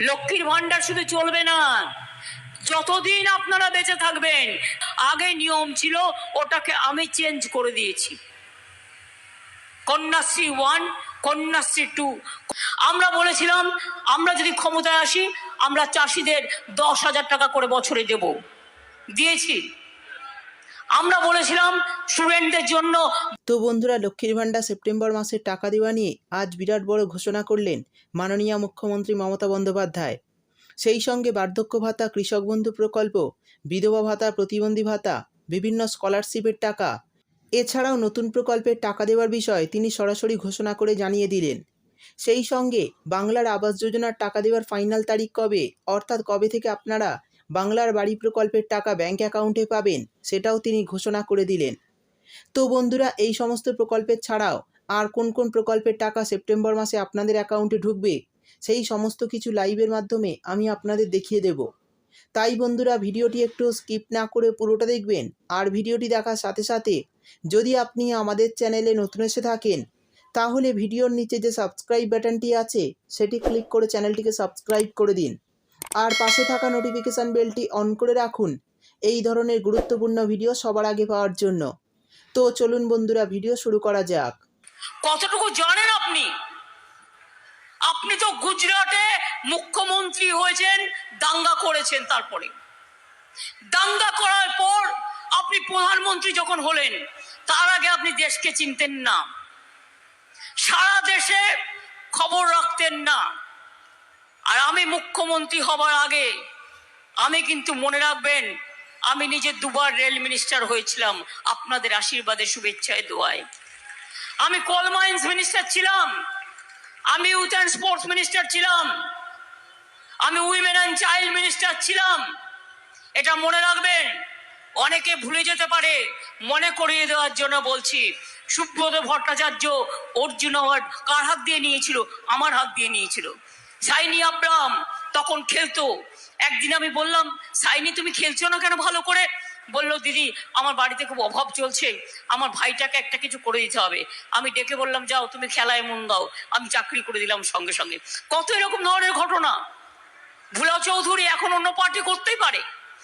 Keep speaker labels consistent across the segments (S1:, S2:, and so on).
S1: লক্ষ্মীর ভান্ডার শুধু চলবে না। যতদিন আপনারা বেঁচে থাকবেন, আগে নিয়ম ছিল ওটাকে আমি চেঞ্জ করে দিয়েছি। কন্যাশ্রী ওয়ান কন্যাশ্রী টু আমরা বলেছিলাম, আমরা যদি ক্ষমতায় আসি, আমরা চাষিদের দশ হাজার টাকা করে বছরে দেব। দিয়েছি। আমরা বলেছিলাম স্টুডেন্টদের জন্য
S2: তো বন্ধুরা, লক্ষ্মীর ভাণ্ডার সেপ্টেম্বর মাসে টাকা দেওয়া নিয়ে আজ বিরাট বড় ঘোষণা করলেন মাননীয় মুখ্যমন্ত্রী মমতা বন্দ্যোপাধ্যায়। সেই সঙ্গে বার্ধক্য ভাতা, কৃষক বন্ধু প্রকল্প, বিধবা ভাতা, প্রতিবন্ধী ভাতা, বিভিন্ন স্কলারশিপের টাকা, এছাড়াও নতুন প্রকল্পের টাকা দেওয়ার বিষয়ে তিনি সরাসরি ঘোষণা করে জানিয়ে দিলেন। সেই সঙ্গে বাংলার আবাস যোজনার টাকা দেওয়ার ফাইনাল তারিখ কবে, অর্থাৎ কবে থেকে আপনারা বাংলার বাড়ি প্রকল্পের টাকা ব্যাংক অ্যাকাউন্টে পাবেন, সেটাও তিনি ঘোষণা করে দিলেন। তো বন্ধুরা, এই সমস্ত প্রকল্পের ছাড়াও আর কোন কোন প্রকল্পের টাকা সেপ্টেম্বর মাসে আপনাদের অ্যাকাউন্টে ঢুকবে, সেই সমস্ত কিছু লাইভের মাধ্যমে আমি আপনাদের দেখিয়ে দেব। তাই বন্ধুরা, ভিডিওটি একটু স্কিপ না করে পুরোটা দেখবেন, আর ভিডিওটি দেখার সাথে সাথে যদি আপনি আমাদের চ্যানেলে নতুন এসে থাকেন, তাহলে ভিডিওর নিচে যে সাবস্ক্রাইব বাটনটি আছে, সেটি ক্লিক করে চ্যানেলটিকে সাবস্ক্রাইব করে দিন। আর পাশে থাকা নোটিফিকেশান বেলটি অন করে রাখুন। এই ধরনের গুরুত্বপূর্ণ ভিডিও সবার আগে পাওয়ার জন্য। তো চলুন বন্ধুরা ভিডিও শুরু করা যাক।
S1: কতটুকু জানেন আপনি? আপনি তো গুজরাটে মুখ্যমন্ত্রী হয়েছেন, দাঙ্গা করেছেন তারপরে। দাঙ্গা করার পর আপনি প্রধানমন্ত্রী যখন হলেন, তার আগে আপনি দেশকে চিনতেন না। সারা দেশে খবর রাখতেন না। আর আমি মুখ্যমন্ত্রী হবার আগে আমি কিন্তু মনে রাখবেন, আমি নিজে দুবার রেল মিনিস্টার হয়েছিলাম। আপনাদের আশীর্বাদে শুভেচ্ছায় দোয়ায়। আমি কল মাইন্স মিনিস্টার ছিলাম, আমি ইউথ অ্যান্ড স্পোর্টস মিনিস্টার ছিলাম, আমি উইমেন অ্যান্ড চাইল্ড মিনিস্টার ছিলাম। এটা মনে রাখবেন, অনেকে ভুলে যেতে পারে, মনে করিয়ে দেওয়ার জন্য বলছি, সুব্রত ভট্টাচার্য অর্জুন অ্যাওয়ার্ড কার হাত দিয়ে নিয়েছিল? আমার হাত দিয়ে নিয়েছিল। সাইনি আব্রাম তখন খেলতো। একদিন আমি বললাম, সাইনি, তুমি খেলছো না কেন ভালো করে? বলল, দিদি, আমার বাড়িতে খুব অভাব চলছে। আমার ভাইটাকে একটা কিছু করে দিতে হবে। আমি ডেকে বললাম, যাও, তুমি খেলায় মন দাও। আমি চাকরি করে দিলাম সঙ্গে সঙ্গে। কত এরকম ধরনের ঘটনা? ভুলা চৌধুরী এখন অন্য পার্টি করতেই পারে।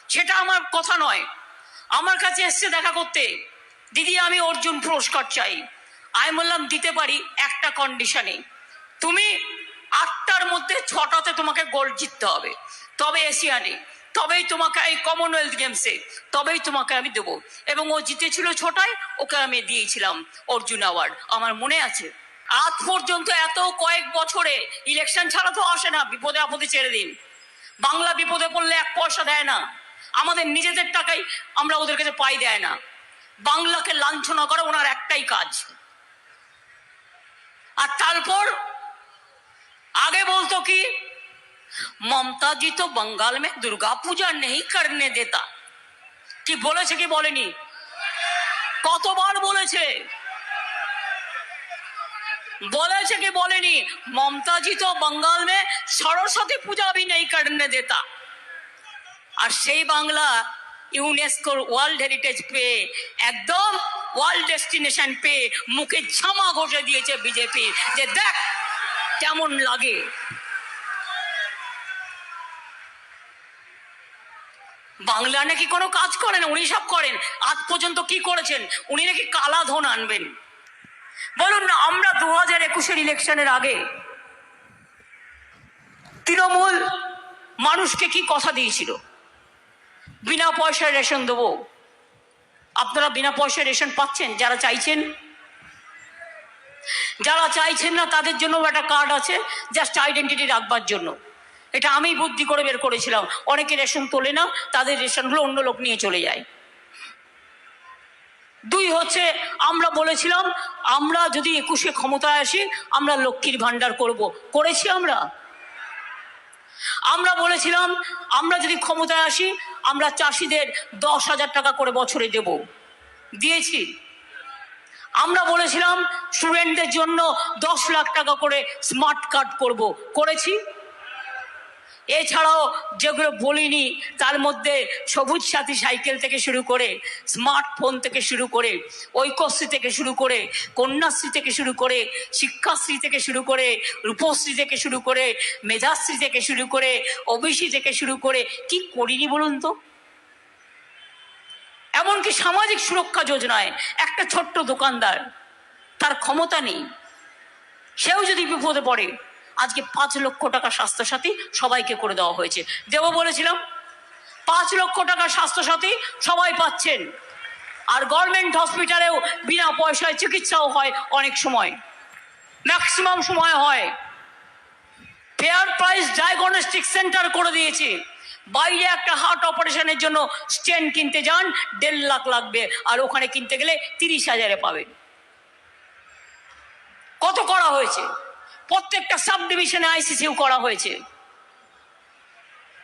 S1: সেটা আমার কথা নয়। আমার কাছে এসছে দেখা করতে। দিদি, আমি অর্জুন পুরস্কার চাই। আমি বললাম, দিতে পারি একটা কন্ডিশনে তুমি আটটার মধ্যে ছটাতে তোমাকে গোল্ড জিততে হবে। তবে এশিয়ানে তবেই তোমাকে এই কমনওয়েলথ গেমসে তবেই তোমাকে আমি দেবো। এবং ও জিতেছিল ছটায়, ওকে আমি দিয়েছিলাম অর্জুন অ্যাওয়ার্ড আমার মনে আছে, আজ পর্যন্ত এত কয়েক বছরে ইলেকশন ছাড়া তো আসে না বিপদে আপদে ছেড়ে দিন। বাংলা বিপদে পড়লে এক পয়সা দেয় না। আমাদের নিজেদের টাকাই আমরা ওদের কাছে পাই দেয় না। বাংলাকে লাঞ্ছনা করে ওনার একটাই কাজ। আর তারপর आगे बोल तो कि মমতা জি তো बंगाल में दुर्गा पूजा नहीं करने देता কি বলেছে কি বলেনি কতবার বলেছে বলেছে কি বলেনি মমতা জি তো बंगाल में सरस्वती पूजा भी नहीं करने देता আর সেই বাংলা ইউনেস্কোর ওয়ার্ল্ড হেরিটেজ পেয়ে একদম ওয়ার্ল্ড ডেস্টিনেশন পেয়ে মুখে ঝামা ঘষে দিয়েছে বিজেপি যে দেখ কেমন লাগে? বাংলা নাকি কোনো কাজ করেন? উনি সব করেন। আজ পর্যন্ত কি করেছেন? উনি নাকি কালা ধন আনবেন। বলুন না, আমরা দু হাজার একুশের ইলেকশনের আগে তৃণমূল মানুষকে কি কথা দিয়েছিল? বিনা পয়সায় রেশন দেবো। আপনারা বিনা পয়সায় রেশন পাচ্ছেন? যারা চাইছেন যারা চাইছেন না, তাদের জন্য একটা কার্ড আছে জাস্ট আইডেন্টিটি রাখবার জন্য। এটা আমি বুদ্ধি করে বের করেছিলাম। অনেকে রেশন তোলে না, তাদের রেশনগুলো অন্য লোক নিয়ে চলে যায়। দুই হচ্ছে, আমরা বলেছিলাম, আমরা যদি একুশে ক্ষমতায় আসি, আমরা লক্ষ্মীর ভাণ্ডার করব। করেছি আমরা? আমরা বলেছিলাম, আমরা যদি ক্ষমতায় আসি, আমরা চাষিদের দশ হাজার টাকা করে বছরে দেব। দিয়েছি। আমরা বলেছিলাম স্টুডেন্টদের জন্য দশ লাখ টাকা করে স্মার্ট কার্ড করব। করেছি। এছাড়াও যেগুলো বলিনি, তার মধ্যে সবুজ সাথী সাইকেল থেকে শুরু করে স্মার্টফোন থেকে শুরু করে, ঐক্যশ্রী থেকে শুরু করে, কন্যাশ্রী থেকে শুরু করে, শিক্ষাশ্রী থেকে শুরু করে, রূপশ্রী থেকে শুরু করে, মেধাশ্রী থেকে শুরু করে, ওবিসি থেকে শুরু করে, কি করিনি বলুন তো? এমনকি সামাজিক সুরক্ষা যোজনায় একটা ছোট্ট দোকানদার, তার ক্ষমতা নেই। সেও যদি বিপদে পড়ে, আজকে পাঁচ লক্ষ টাকা স্বাস্থ্যসাথী সবাইকে করে দেওয়া হয়েছে। দেব বলেছিলাম, পাঁচ লক্ষ টাকা স্বাস্থ্যসাথী সবাই পাচ্ছেন। আর গভর্নমেন্ট হসপিটালেও বিনা পয়সায় চিকিৎসাও হয় অনেক সময়। ম্যাক্সিমাম সময় হয়। ফেয়ার প্রাইস ডায়াগনস্টিক সেন্টার করে দিয়েছে। বাইরে একটা হার্ট অপারেশনের জন্য স্টেন কিনতে যান, দেড় লাখ লাগবে। আর ওখানে কিনতে গেলে তিরিশ হাজারে পাবেন। কত করা হয়েছে? প্রত্যেকটা সাব ডিভিশনে আইসিসিউ করা হয়েছে।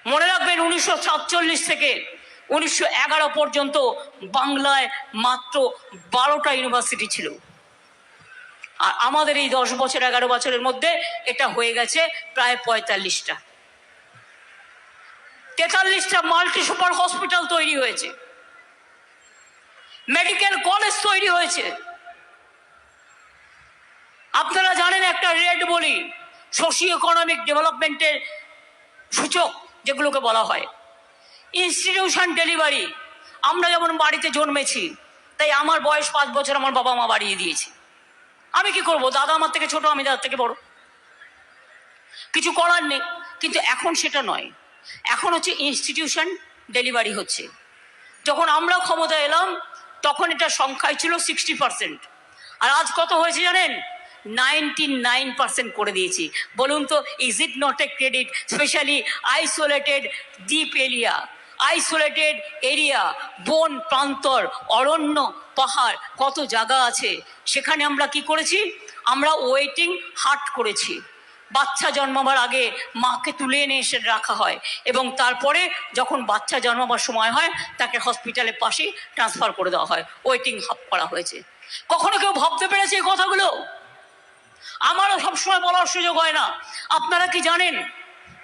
S1: মনে রাখবেন উনিশশো সাতচল্লিশ থেকে উনিশশো এগারো পর্যন্ত বাংলায় মাত্র বারোটা ইউনিভার্সিটি ছিল। আর আমাদের এই দশ বছর, এগারো বছরের মধ্যে এটা হয়ে গেছে প্রায় পঁয়তাল্লিশটা। তেতাল্লিশটা মাল্টি সুপার হসপিটাল তৈরি হয়েছে। মেডিকেল কলেজ তৈরি হয়েছে। আপনারা জানেন একটা রেড বলি সোশিও ইকোনমিক ডেভেলপমেন্টের সূচক, যেগুলোকে বলা হয়। ইনস্টিটিউশন ডেলিভারি আমরা যেমন বাড়িতে জন্মেছি, তাই আমার বয়স পাঁচ বছর আমার বাবা মা বাড়িয়ে দিয়েছে। আমি কি করব? দাদা আমার থেকে ছোট, আমি দাদার থেকে বড়। কিছু করার নেই, কিন্তু এখন সেটা নয়। এখন হচ্ছে ইনস্টিটিউশন ডেলিভারি হচ্ছে। যখন আমরা ক্ষমতা এলাম, তখন এটা সংখ্যায় ছিল সিক্সটি পার্সেন্ট আর আজ কত হয়েছে জানেন? নাইনটি নাইন পার্সেন্ট করে দিয়েছি। বলুন তো is it not a credit specially isolated দ্বীপ এরিয়া আইসোলেটেড এরিয়া বন প্রান্তর, অরণ্য, পাহাড়, কত জায়গা আছে? সেখানে আমরা কি করেছি? আমরা ওয়েটিং হার্ট করেছি। বাচ্চা জন্মাবার আগে মাকে তুলে এনে এসে রাখা হয় এবং তারপরে যখন বাচ্চা জন্মাবার সময় হয়, তাকে হসপিটালের পাশেই ট্রান্সফার করে দেওয়া হয়। ওয়েটিং হাফ করা হয়েছে। কখনো কেউ ভাবতে পেরেছে এই কথাগুলো? আমারও সবসময় বলার সুযোগ হয় না। আপনারা কি জানেন,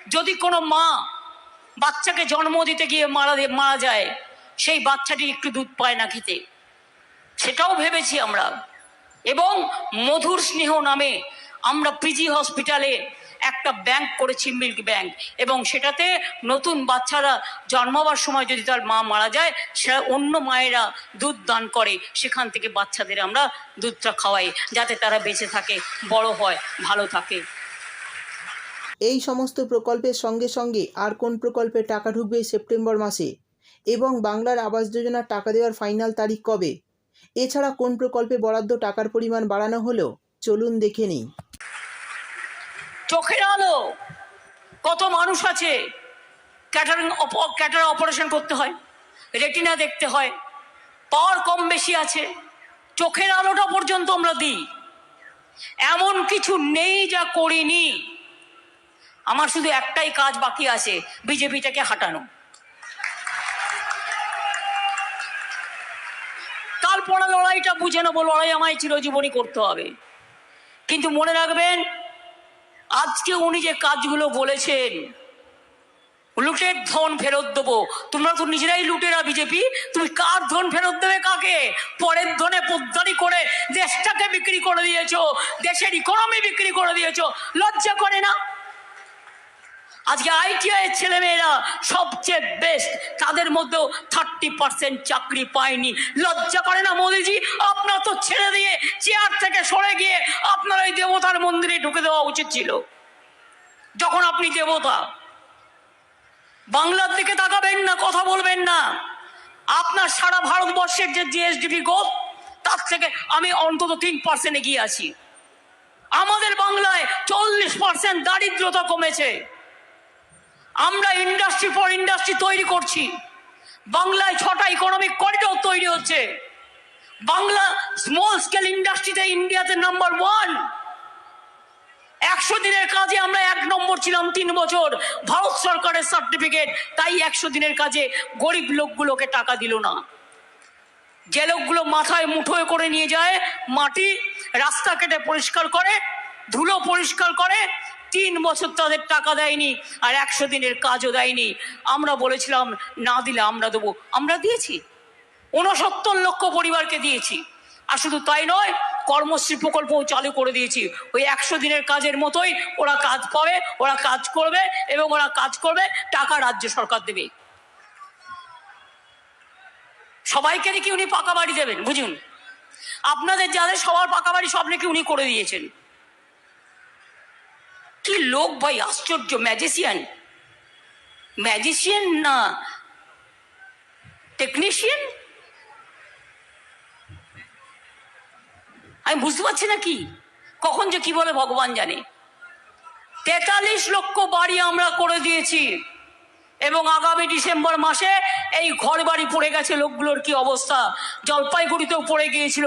S1: যদি কোনো মা বাচ্চাকে জন্ম দিতে গিয়ে মারা মারা যায়, সেই বাচ্চাটি একটু দুধ পায় না খেতে। সেটাও ভেবেছি আমরা। এবং মধুর স্নেহ নামে আমরা পিজি হসপিটালে একটা ব্যাংক করেছি মিল্ক ব্যাংক এবং সেটাতে নতুন বাচ্চারা জন্মাবার সময় যদি তার মা মারা যায় সেটা অন্য মায়েরা দুধ দান করে, সেখান থেকে বাচ্চাদের আমরা দুধটা খাওয়াই, যাতে তারা বেঁচে থাকে, বড় হয়, ভালো থাকে।
S2: এই সমস্ত প্রকল্পের সঙ্গে সঙ্গে আর কোন প্রকল্পে টাকা ঢুকবে সেপ্টেম্বর মাসে? এবং বাংলার আবাস যোজনার টাকা দেওয়ার ফাইনাল তারিখ কবে? এছাড়া কোন প্রকল্পে বরাদ্দ টাকার পরিমাণ বাড়ানো হলো? চলুন দেখে নিই।
S1: চোখের আলো, কত মানুষ আছে ক্যাটারিং ক্যাটার অপারেশন করতে হয় রেটিনা দেখতে হয় পাওয়ার কম বেশি আছে, চোখের আলোটা পর্যন্ত আমরা দিই। এমন কিছু নেই যা করিনি। আমার শুধু একটাই কাজ বাকি আছে, বিজেপিটাকে হাঁটানো। তারপরে লড়াইটা বুঝে নেব, লড়াই আমায় চিরজীবনই করতে হবে। কিন্তু মনে রাখবেন, আজকে উনি যে কাজগুলো বলেছেন, লুটের ধন ফেরত দেবো। তোমরা তো নিজেরাই লুটেরা বিজেপি, তুমি কার ধন ফেরত দেবে কাকে? পরের ধনে পোদ্দারি করে দেশটাকে বিক্রি করে দিয়েছ, দেশের ইকোনমি বিক্রি করে দিয়েছ, লজ্জা করে না? আজকে আইটিআই ছেলেমেয়েরা সবচেয়ে বেস্ট তাদের মধ্যেও থার্টি পার্সেন্ট চাকরি পায়নি। লজ্জা করে না মোদিজি? আপনার তো ছেড়ে দিয়ে চেয়ার থেকে সরে গিয়ে আপনার ওই দেবতার মন্দিরে ঢুকে দেওয়া উচিত ছিল। যখন আপনি দেবতা, বাংলার দিকে তাকাবেন না, কথা বলবেন না। আপনার সারা ভারতবর্ষের যে জিএসডিপি গোপ তার থেকে আমি অন্তত তিন পার্সেন্ট এগিয়ে আছি। আমাদের বাংলায় চল্লিশ পার্সেন্ট দারিদ্রতা কমেছে। আমরা ইন্ডাস্ট্রি ফর ইন্ডাস্ট্রি তৈরি করছি। বাংলায় ছটা ইকোনমিক করিডোর তৈরি হচ্ছে। বাংলা স্মল স্কেল ইন্ডাস্ট্রিতে ইন্ডিয়াতে নাম্বার ওয়ান একশো দিনের কাজে আমরা এক নম্বর ছিলাম তিন বছর। ভারত সরকারের সার্টিফিকেট তাই একশো দিনের কাজে গরিব লোকগুলোকে টাকা দিল না। যে লোকগুলো মাথায় মুঠোয় করে নিয়ে যায়, মাটি রাস্তা কেটে পরিষ্কার করে, ধুলো পরিষ্কার করে তিন বছর তাদের টাকা দেয়নি আর একশো দিনের কাজও দেয়নি। আমরা বলেছিলাম, না দিলে আমরা দেবো। আমরা দিয়েছি। ঊনসত্তর লক্ষ পরিবারকে দিয়েছি। আর শুধু তাই নয়, কর্মশ্রী প্রকল্পও চালু করে দিয়েছি। ওই একশো দিনের কাজের মতোই ওরা কাজ পাবে, ওরা কাজ করবে এবং ওরা কাজ করবে, টাকা রাজ্য সরকার দেবে। সবাইকে নাকি উনি পাকা বাড়ি দেবেন, বুঝুন? আপনাদের যাদের সবার পাকা বাড়ি সব নাকি উনি করে দিয়েছেন। লোক ভাই আশ্চর্য ম্যাজিসিয়ান ম্যাজিসিয়ান না টেকনিশিয়ান আমি বুঝতে পারছি না কি? কখন যে কি বলে ভগবান জানে। তেতাল্লিশ লক্ষ বাড়ি আমরা করে দিয়েছি। এবং আগামী ডিসেম্বর মাসে এই ঘর বাড়ি পড়ে গেছে, লোকগুলোর কি অবস্থা? জলপাইগুড়িতেও পড়ে গিয়েছিল।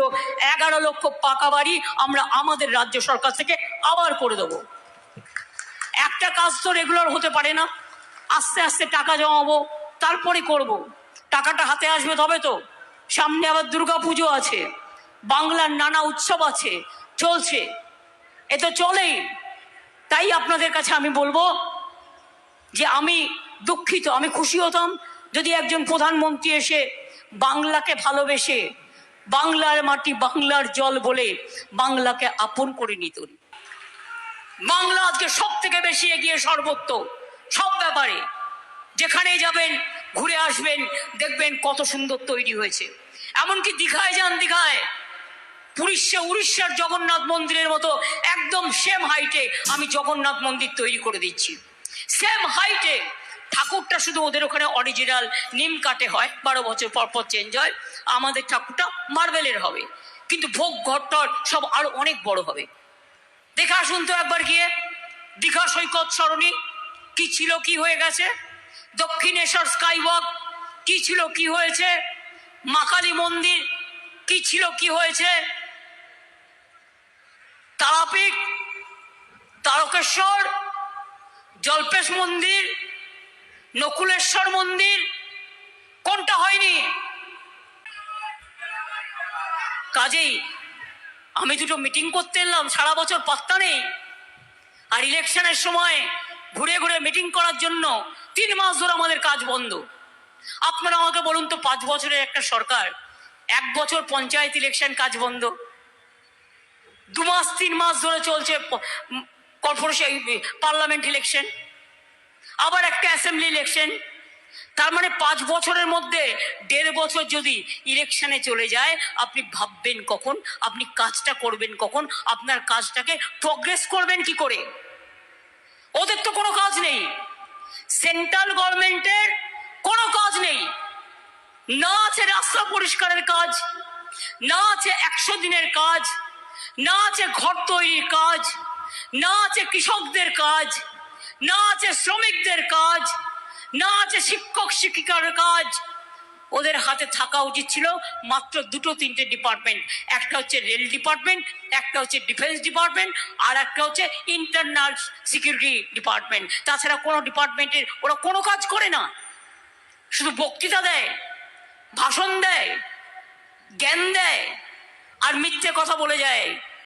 S1: এগারো লক্ষ পাকা বাড়ি আমরা আমাদের রাজ্য সরকার থেকে আবার করে দেবো। একটা কাজ তো রেগুলার হতে পারে না। আস্তে আস্তে টাকা জমাবো, তারপরে করব। টাকাটা হাতে আসবে তবে তো। সামনে আবার দুর্গা পুজো আছে, বাংলার নানা উৎসব আছে, চলছে। এ তো চলেই। তাই আপনাদের কাছে আমি বলব যে আমি দুঃখিত, আমি খুশি হতাম যদি একজন প্রধানমন্ত্রী এসে বাংলাকে ভালোবেসে বাংলার মাটি বাংলার জল বলে বাংলাকে আপন করে নিতেন। বাংলা আজকে সব থেকে বেশি এগিয়ে সর্বত্র সব ব্যাপারে। যেখানে যাবেন, ঘুরে আসবেন, দেখবেন কত সুন্দর তৈরি হয়েছে। এমনকি দীঘায় যান দীঘায় উড়িষ্যা উড়িষ্যার জগন্নাথ মন্দিরের মতো একদম সেম হাইটে আমি জগন্নাথ মন্দির তৈরি করে দিচ্ছি। সেম হাইটে ঠাকুরটা শুধু ওদের ওখানে অরিজিনাল নিম কাটে হয়, বারো বছর পর পর চেঞ্জ হয়, আমাদের ঠাকুরটা মার্বেলের হবে। কিন্তু ভোগ ঘরটর সব আরও অনেক বড় হবে। দেখে আসুন তো একবার গিয়ে। দীঘা সৈকত সরণি, কি ছিল, কি হয়ে গেছে? দক্ষিণেশ্বর স্কাইওয়াক কি ছিল, কি হয়েছে? মাকালী মন্দির, কি ছিল, কি হয়েছে? তারাপীঠ, তারকেশ্বর, জল্পেশ মন্দির, নকুলেশ্বর মন্দির, কোনটা হয়নি? কাজেই আমি দুটো মিটিং করতে এলাম, সারা বছর পাত্তা নেই। আর ইলেকশনের সময় ঘুরে ঘুরে মিটিং করার জন্য তিন মাস ধরে আমাদের কাজ বন্ধ। আপনারা আমাকে বলুন তো, পাঁচ বছরের একটা সরকার, এক বছর পঞ্চায়েত ইলেকশন কাজ বন্ধ। দু মাস, তিন মাস ধরে চলছে কর্পোরেশন পার্লামেন্ট ইলেকশন আবার একটা অ্যাসেম্বলি ইলেকশন তার মানে পাঁচ বছরের মধ্যে দেড় বছর যদি ইলেকশনে চলে যায়, আপনি ভাববেন কখন? আপনি কাজটা করবেন কখন? আপনার কাজটাকে প্রগ্রেস করবেন কি করে? ওদের তো কোনো কাজ নেই। সেন্ট্রাল গভর্নমেন্টের কোনো কাজ নেই। না আছে রাস্তা পরিষ্কারের কাজ, না আছে একশো দিনের কাজ, না আছে ঘর তৈরির কাজ, না আছে কৃষকদের কাজ, না আছে শ্রমিকদের কাজ না আছে শিক্ষক, শিক্ষিকার কাজ। ওদের হাতে থাকা উচিত ছিল মাত্র দুটো, তিনটে ডিপার্টমেন্ট একটা হচ্ছে রেল ডিপার্টমেন্ট একটা হচ্ছে ডিফেন্স ডিপার্টমেন্ট আর একটা হচ্ছে ইন্টারনাল সিকিউরিটি ডিপার্টমেন্ট তাছাড়া কোনো ডিপার্টমেন্টের ওরা কোনো কাজ করে না। শুধু বক্তৃতা দেয়, ভাষণ দেয়, জ্ঞান দেয়, আর মিথ্যে কথা বলে যায়।